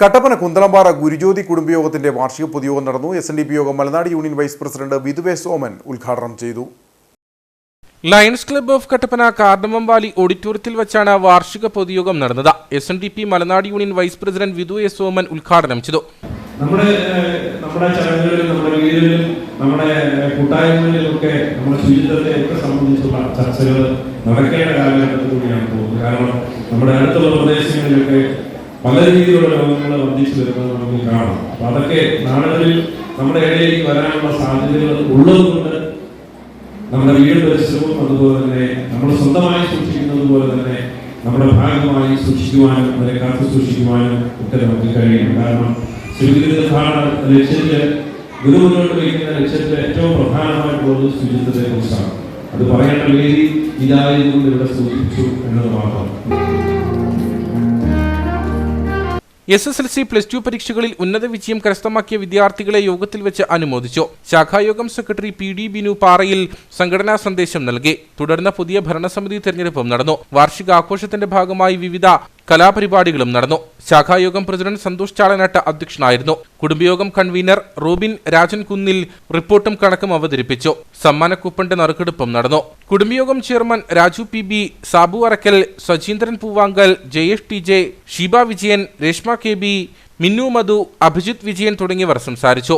കട്ടപ്പന കുന്തളമ്പാറ ഗുരുജ്യോതി കുടുംബയോഗത്തിന്റെ വാർഷിക പൊതുയോഗം നടന്നു. എസ് എൻ ഡി പി യോഗം മലനാട് യൂണിയൻ വൈസ് പ്രസിഡന്റ് വിധുവേ സോമൻ ഉദ്ഘാടനം ചെയ്തു. Lions club of Kattappana cardamom valley ഓഡിറ്റോറിയത്തിൽ വെച്ചാണ് വാർഷിക പൊതുയോഗം നടന്നത്. S N D P Malanad union vice president Vidhu S Soman ഉദ്ഘാടനം ചെയ്തു. നമ്മുടെ നമ്മുടെ ചടങ്ങുകളിലും നമ്മുടെ വീടുകളിലും നമ്മുടെ കൂട്ടായ്മകളിലൊക്കെ നമ്മുടെ ശുചിത്വത്തെ ഒക്കെ സംബന്ധിച്ചുള്ള ചർച്ചകൾ നടക്കേണ്ട കാലഘട്ടത്തിൽ കൂടിയാണ് പോകുന്നത്. കാരണം നമ്മുടെ അടുത്തുള്ള പ്രദേശങ്ങളിലൊക്കെ പല രീതിയിലുള്ള രോഗങ്ങൾ വർദ്ധിച്ചു വരുന്നത് നമുക്ക് കാണാം. അപ്പൊ അതൊക്കെ നാടുകളിൽ നമ്മുടെ ഇടയിലേക്ക് വരാനുള്ള സാധ്യതകൾ ഉള്ളതുകൊണ്ട് നമ്മുടെ വീട് പരിസരവും അതുപോലെ തന്നെ നമ്മൾ സ്വന്തമായി സൂക്ഷിക്കുന്നത് പോലെ തന്നെ നമ്മുടെ ഭാഗമായി സൂക്ഷിക്കുവാനും അവരെ കാത്തു സൂക്ഷിക്കുവാനും ഒക്കെ നമുക്ക് കഴിയും കാരണം ശുചിത്വ ലക്ഷ്യത്തിൽ ഗുരു മുന്നോട്ട് വയ്ക്കുന്ന ലക്ഷ്യത്തിലെ ഏറ്റവും പ്രധാനമായിട്ടുള്ളത് ശുചിത്വത്തെ കുറിച്ചാണ് അത് പറയേണ്ട രീതി ഇതായതുകൊണ്ട് ഇവിടെ സൂചിപ്പിച്ചു എന്നത് മാത്രം. S S L C plus two പരീക്ഷകളിൽ ഉന്നത വിജയം കരസ്ഥമാക്കിയ വിദ്യാർത്ഥികളെ യോഗത്തിൽ വെച്ച് അനുമോദിച്ചു. ശാഖായോഗം secretary P D Binu Parayil സംഘടനാ സന്ദേശം നൽകി. തുടർന്ന് പുതിയ ഭരണസമിതി തെരഞ്ഞെടുപ്പും നടന്നു. വാർഷികാഘോഷത്തിന്റെ ഭാഗമായി വിവിധ കലാപരിപാടികളും നടന്നു. ശാഖായോഗം പ്രസിഡന്റ് സന്തോഷ് ചാളനാട്ട് അധ്യക്ഷനായിരുന്നു. കുടുംബയോഗം കൺവീനർ റൂബിൻ രാജൻ കുന്നിൽ റിപ്പോർട്ടും കണക്കും അവതരിപ്പിച്ചു. സമ്മാനക്കൂപ്പന്റെ നറുക്കെടുപ്പും നടന്നു. കുടുംബയോഗം chairman Raju P B Sabu Arackal Sajeendran Poovankal Jayesh T J Sheeba Vijayan Reshma K B Minnu Madhu Abhijith Vijayan തുടങ്ങിയവർ സംസാരിച്ചു.